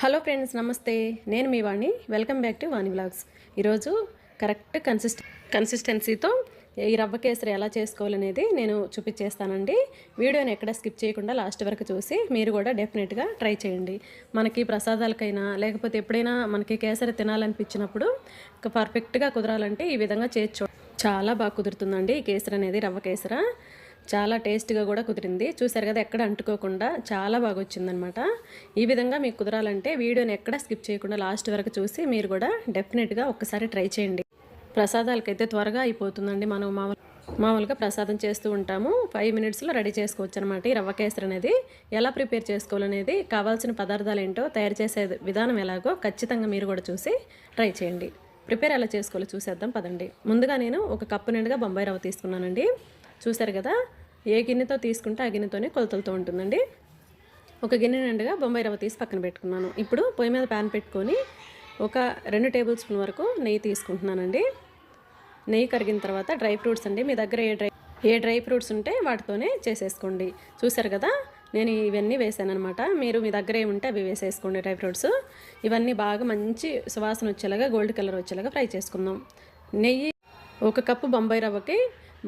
Hello friends నమస్తే. నేను మీ Vani. Welcome back to Vani blogs. ఈరోజు కరెక్ట్ కన్సిస్ట్ కన్సిస్టెన్సీతో ఈ రవ్వ కేసరి ఎలా చేసుకోవాలనేది నేను చూపించేస్తానండి. వీడియోని ఎక్కడ స్కిప్ చేయకుండా లాస్ట్ వరకు చూసి మీరు కూడా డెఫినెట్గా ట్రై చేయండి. మనకి ప్రసాదాలకైనా లేకపోతే ఎప్పుడైనా మనకి కేసరి తినాలనిపించినప్పుడు పర్ఫెక్ట్గా కుదరాలంటే ఈ విధంగా చేర్చు చాలా బాగా కుదురుతుందండి ఈ కేసరి అనేది రవ్వ కేసర. చాలా టేస్ట్గా కూడా కుదిరింది. చూసారు కదా ఎక్కడ అంటుకోకుండా చాలా బాగా వచ్చిందనమాట ఈ విధంగా మీకు కుదరాలంటే వీడియోని ఎక్కడ స్కిప్ చేయకుండా లాస్ట్ వరకు చూసి మీరు కూడా డెఫినెట్గా ఒక్కసారి ట్రై చేయండి. ప్రసాదాలకైతే త్వరగా అయిపోతుందండి. మనం మామూలు మామూలుగా ప్రసాదం చేస్తూ ఉంటాము. ఫైవ్ మినిట్స్లో రెడీ చేసుకోవచ్చు అనమాట ఈ రవ్వ కేసరి అనేది. ఎలా ప్రిపేర్ చేసుకోవాలనేది కావాల్సిన పదార్థాలు ఏంటో తయారు చేసే విధానం ఎలాగో ఖచ్చితంగా మీరు కూడా చూసి ట్రై చేయండి. ప్రిపేర్ ఎలా చేసుకోవాలో చూసేద్దాం పదండి. ముందుగా నేను ఒక కప్పు నిండుగా బొంబాయి రవ్వ తీసుకున్నానండి. చూసారు కదా? ఏ గిన్నెతో తీసుకుంటే ఆ గిన్నెతోనే కొలతలతో ఉంటుందండి. ఒక గిన్నె నిండుగా బొంబాయి రవ్వ తీసి పక్కన పెట్టుకున్నాను. ఇప్పుడు పొయ్యి మీద ప్యాన్ పెట్టుకొని ఒక రెండు టేబుల్ స్పూన్ వరకు నెయ్యి తీసుకుంటున్నానండి. నెయ్యి కరిగిన తర్వాత డ్రై ఫ్రూట్స్ అండి. మీ దగ్గర ఏ డ్రై ఏ డ్రై ఫ్రూట్స్ ఉంటే వాటితోనే చేసేసుకోండి. చూసారు కదా? నేను ఇవన్నీ వేసాను అనమాట మీరు మీ దగ్గర ఏముంటే అవి వేసేసుకోండి డ్రై ఫ్రూట్స్. ఇవన్నీ బాగా మంచి సువాసన వచ్చేలాగా గోల్డ్ కలర్ వచ్చేలాగా ఫ్రై చేసుకుందాం. నెయ్యి ఒక కప్పు బొంబాయి రవ్వకి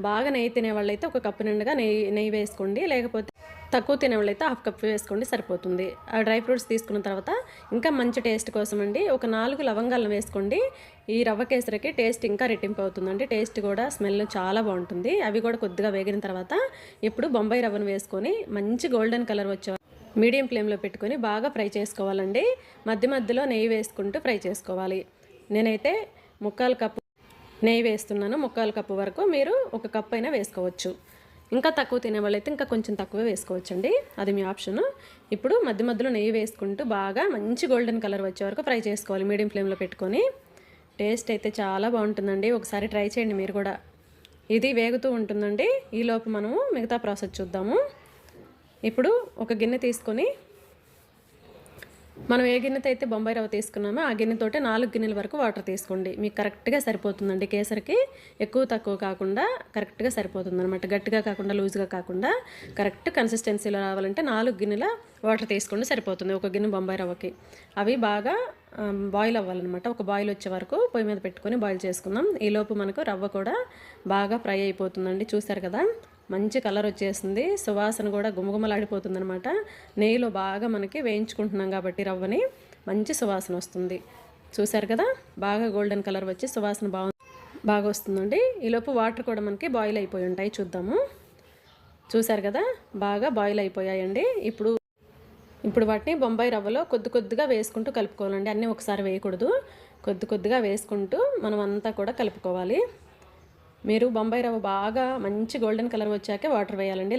బాగా నెయ్యి తినేవాళ్ళైతే ఒక కప్పు నిండుగా నెయ్యి నెయ్యి వేసుకోండి. లేకపోతే తక్కువ తినేవాళ్ళైతే హాఫ్ కప్ వేసుకోండి సరిపోతుంది. ఆ డ్రై ఫ్రూట్స్ తీసుకున్న తర్వాత ఇంకా మంచి టేస్ట్ కోసం అండి ఒక నాలుగు లవంగాలను వేసుకోండి. ఈ రవ్వ కేసరికి టేస్ట్ ఇంకా రెట్టింపు అవుతుందండి టేస్ట్ కూడా స్మెల్ చాలా బాగుంటుంది. అవి కూడా కొద్దిగా వేగిన తర్వాత ఇప్పుడు బొంబాయి రవ్వను వేసుకొని మంచి గోల్డెన్ కలర్ వచ్చే మీడియం ఫ్లేమ్లో పెట్టుకొని బాగా ఫ్రై చేసుకోవాలండి. మధ్య మధ్యలో నెయ్యి వేసుకుంటూ ఫ్రై చేసుకోవాలి. నేనైతే ముక్కాలు కప్పు నెయ్యి వేస్తున్నాను ముక్కాలు కప్పు వరకు. మీరు ఒక కప్ అయినా వేసుకోవచ్చు. ఇంకా తక్కువ తినే వాళ్ళైతే ఇంకా కొంచెం తక్కువ వేసుకోవచ్చండి. అది మీ ఆప్షన్. ఇప్పుడు మధ్య మధ్యలో నెయ్యి వేసుకుంటూ బాగా మంచి గోల్డెన్ కలర్ వచ్చే వరకు ఫ్రై చేసుకోవాలి మీడియం ఫ్లేమ్లో పెట్టుకొని. టేస్ట్ అయితే చాలా బాగుంటుందండి. ఒకసారి ట్రై చేయండి మీరు కూడా. ఇది వేగుతూ ఉంటుందండి. ఈలోపు మనము మిగతా ప్రాసెస్ చూద్దాము. ఇప్పుడు ఒక గిన్నె తీసుకొని మనం ఏ గిన్నెతో అయితే బొంబాయి రవ్వ తీసుకున్నామో ఆ గిన్నెతోటే నాలుగు గిన్నెల వరకు వాటర్ తీసుకోండి. మీకు కరెక్ట్గా సరిపోతుందండి. కేసరికి ఎక్కువ తక్కువ కాకుండా కరెక్ట్గా సరిపోతుంది అనమాట గట్టిగా కాకుండా లూజ్గా కాకుండా కరెక్ట్ కన్సిస్టెన్సీలో రావాలంటే నాలుగు గిన్నెల వాటర్ తీసుకోండి సరిపోతుంది ఒక గిన్నె బొంబాయి రవ్వకి. అవి బాగా బాయిల్ అవ్వాలన్నమాట. ఒక బాయిల్ వచ్చే వరకు పొయ్యి మీద పెట్టుకొని బాయిల్ చేసుకుందాం. ఈలోపు మనకు రవ్వ కూడా బాగా ఫ్రై అయిపోతుందండి. చూసారు కదా? మంచి కలర్ వచ్చేసింది సువాసన కూడా గుమగుమలాడిపోతుంది అనమాట నెయ్యిలో బాగా మనకి వేయించుకుంటున్నాం కాబట్టి రవ్వని మంచి సువాసన వస్తుంది. చూసారు కదా? బాగా గోల్డెన్ కలర్ వచ్చి సువాసన బాగుంది బాగా వస్తుందండి. ఈలోపు వాటర్ కూడా మనకి బాయిల్ అయిపోయి ఉంటాయి చూద్దాము. చూసారు కదా? బాగా బాయిల్ అయిపోయాయండి. ఇప్పుడు ఇప్పుడు వాటిని బొంబాయి రవ్వలో కొద్ది కొద్దిగా వేసుకుంటూ కలుపుకోవాలండి. అన్నీ ఒకసారి వేయకూడదు. కొద్ది కొద్దిగా వేసుకుంటూ మనం అంతా కూడా కలుపుకోవాలి. మీరు బొంబాయి రవ్వ బాగా మంచి గోల్డెన్ కలర్ వచ్చాకే వాటర్ వేయాలండి.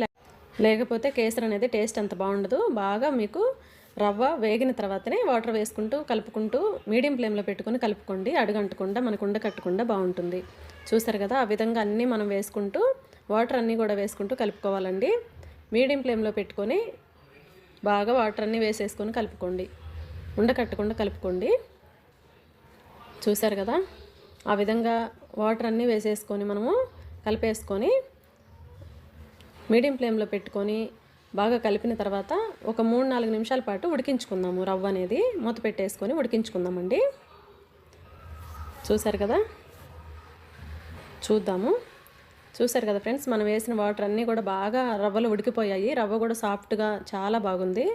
లేకపోతే కేసర్ అనేది టేస్ట్ అంత బాగుండదు. బాగా మీకు రవ్వ వేగిన తర్వాతనే వాటర్ వేసుకుంటూ కలుపుకుంటూ మీడియం ఫ్లేమ్లో పెట్టుకొని కలుపుకోండి. అడుగంటకుండా మనకు ఉండ కట్టకుండా బాగుంటుంది. చూసారు కదా ఆ విధంగా అన్నీ మనం వేసుకుంటూ వాటర్ అన్నీ కూడా వేసుకుంటూ కలుపుకోవాలండి. మీడియం ఫ్లేమ్లో పెట్టుకొని బాగా వాటర్ అన్నీ వేసేసుకొని కలుపుకోండి. ఉండకట్టకుండా కలుపుకోండి. చూసారు కదా? ఆ విధంగా వాటర్ అన్నీ వేసేసుకొని మనము కలిపేసుకొని మీడియం ఫ్లేమ్లో పెట్టుకొని బాగా కలిపిన తర్వాత ఒక మూడు నాలుగు నిమిషాల పాటు ఉడికించుకుందాము రవ్వ అనేది. మూత పెట్టేసుకొని ఉడికించుకుందామండి. చూసారు కదా? చూద్దాము. చూసారు కదా ఫ్రెండ్స్? మనం వేసిన వాటర్ అన్నీ కూడా బాగా రవ్వలు ఉడికిపోయాయి. రవ్వ కూడా సాఫ్ట్గా చాలా బాగుంది.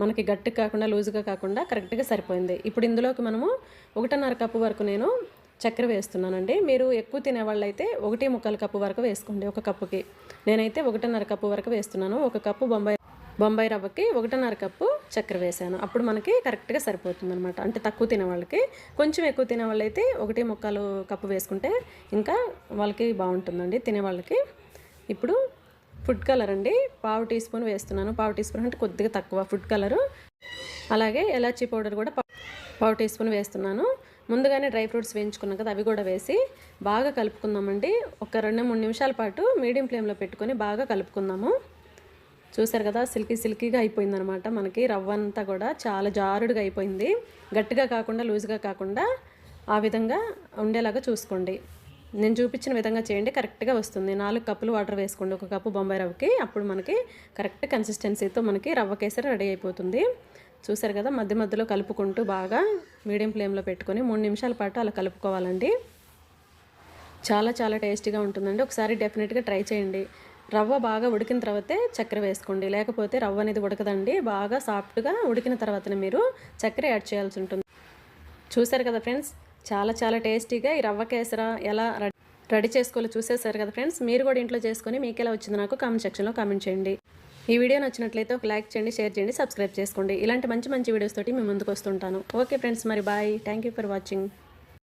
మనకి గట్టిగా కాకుండా లూజ్గా కాకుండా కరెక్ట్గా సరిపోయింది. ఇప్పుడు ఇందులోకి మనము ఒకటిన్నర కప్పు వరకు నేను చక్కెర వేస్తున్నానండి. మీరు ఎక్కువ తినేవాళ్ళైతే ఒకటి ముక్కలు కప్పు వరకు వేసుకోండి ఒక కప్పుకి. నేనైతే ఒకటిన్నర కప్పు వరకు వేస్తున్నాను. ఒక కప్పు బొంబాయి బొంబాయి రవ్వకి ఒకటిన్నర కప్పు చక్కెర వేసాను. అప్పుడు మనకి కరెక్ట్గా సరిపోతుంది అనమాట అంటే తక్కువ తినే వాళ్ళకి కొంచెం ఎక్కువ తినే వాళ్ళైతే ఒకటి ముక్కలు కప్పు వేసుకుంటే ఇంకా వాళ్ళకి బాగుంటుందండి తినే వాళ్ళకి ఇప్పుడు ఫుడ్ కలర్ అండి. పావు టీ స్పూన్ వేస్తున్నాను. పావు టీ స్పూన్ అంటే కొద్దిగా తక్కువ ఫుడ్ కలరు. అలాగే ఎలాచీ పౌడర్ కూడా పావు టీ స్పూన్ వేస్తున్నాను. ముందుగానే డ్రై ఫ్రూట్స్ వేయించుకున్నాం కదా అవి కూడా వేసి బాగా కలుపుకుందామండి. ఒక రెండు మూడు నిమిషాల పాటు మీడియం ఫ్లేమ్లో పెట్టుకొని బాగా కలుపుకుందాము. చూసారు కదా సిల్కీ సిల్కీగా అయిపోయిందనమాట. మనకి రవ్వ అంతా కూడా చాలా జారుడుగా అయిపోయింది. గట్టిగా కాకుండా లూజ్గా కాకుండా ఆ విధంగా ఉండేలాగా చూసుకోండి. నేను చూపించిన విధంగా చేయండి కరెక్ట్గా వస్తుంది. నాలుగు కప్పులు వాటర్ వేసుకోండి. ఒక కప్పు బొంబాయి రవ్వకి అప్పుడు మనకి కరెక్ట్ కన్సిస్టెన్సీతో మనకి రవ్వ కేసరి రెడీ అయిపోతుంది. చూసారు కదా మధ్య మధ్యలో కలుపుకుంటూ బాగా మీడియం ఫ్లేమ్లో పెట్టుకొని మూడు నిమిషాల పాటు అలా కలుపుకోవాలండి. చాలా చాలా టేస్టీగా ఉంటుందండి. ఒకసారి డెఫినెట్గా ట్రై చేయండి. రవ్వ బాగా ఉడికిన తర్వాతే చక్కెర వేసుకోండి. లేకపోతే రవ్వ అనేది ఉడకదండి. బాగా సాఫ్ట్గా ఉడికిన తర్వాతనే మీరు చక్కెర యాడ్ చేయాల్సి ఉంటుంది. చూసారు కదా ఫ్రెండ్స్ చాలా చాలా టేస్టీగా ఈ రవ్వ కేసర ఎలా రెడీ చేసుకోవాలో చూసేసారు కదా ఫ్రెండ్స్ మీరు కూడా ఇంట్లో చేసుకొని మీకు ఎలా వచ్చిందో నాకు కామెంట్ సెక్షన్లో కామెంట్ చేయండి. ఈ వీడియో నచ్చినట్లయితే ఒక లైక్ చేయండి షేర్ చేయండి సబ్స్క్రైబ్ చేసుకోండి. ఇలాంటి మంచి మంచి వీడియోస్ తోటి మేము ముందుకు వస్తుంటాను. ఓకే ఫ్రెండ్స్ మరి bye. Thank you for watching